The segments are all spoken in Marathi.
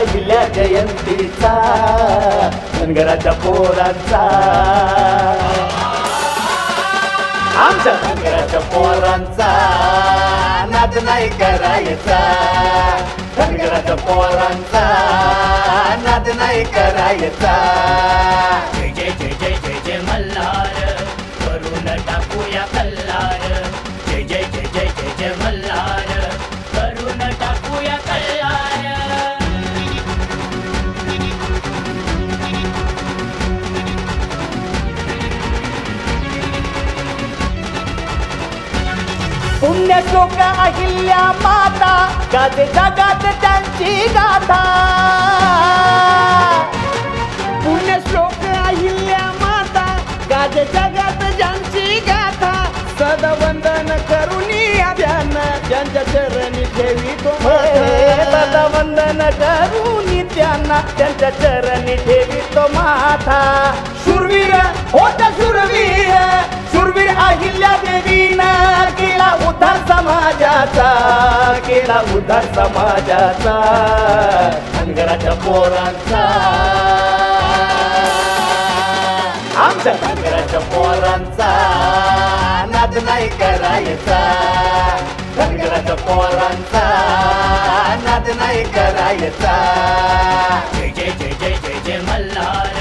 जयंतीचा धनगराच्या पोरांचा. आमच्या धनगराच्या पोरांचा नाद नाही करायचा. धनगराच्या पोरांचा नाद नाही करायचा. जय जय जय जय जय जय मल्हार करून टाकूया कल्लार जय जय जय पुण्यश्लोक अहिल्या माता गाते जगात त्यांची गाथा. पुण्यश्लोक अहिल्या माता गाजे जगात ज्यांची गाथा. सदवंदन करुणी ध्यान ज्यांच्या चरणी ठेवी तो दादा वंदन करून त्यांना त्यांच्या चरणी ठेवी तो माथा शूरवीर होता शूरवीर शूरवीर अहिल्या देवीनं केला उद्धार समाजाचा धनगराच्या पोरांचा. आमच्या धनगराच्या पोरांचा नाद नाही करायचा. धनगराच्या पोरांचा नाद नाही करायचा. जय जय जय जय जय जय मल्हार.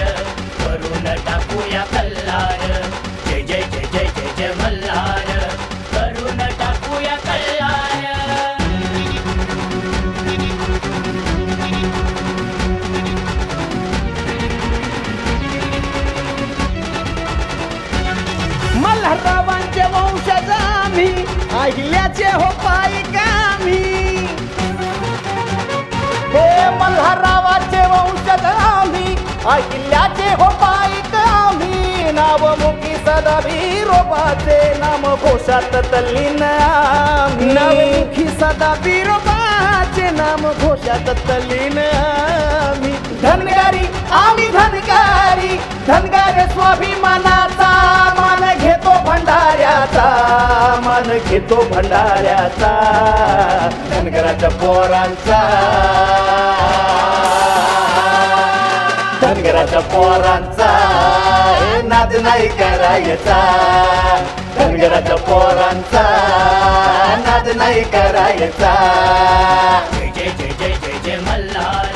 पहिल्याचे हो पायिक आम्ही हे मल्हारावाचे वंशज आम्ही अहिल्याचे हो पाईक नाव मुखी सदा वीरोबाचे नाम घोषात तल्लीन आम्ही. नवमुखी सदा बिरोबाचे नाम घोषात तल्लीन आम्ही. धनगारी आम्ही धनगारी धनगारी तो भंडाऱ्याचा धनगराच्या पोरांचा धनगराच्या पोरांचा हे नाद नाही करायचा धनगराच्या पोरांचा नाद नाही करायचा जय जय जय जय जय जय मल्हार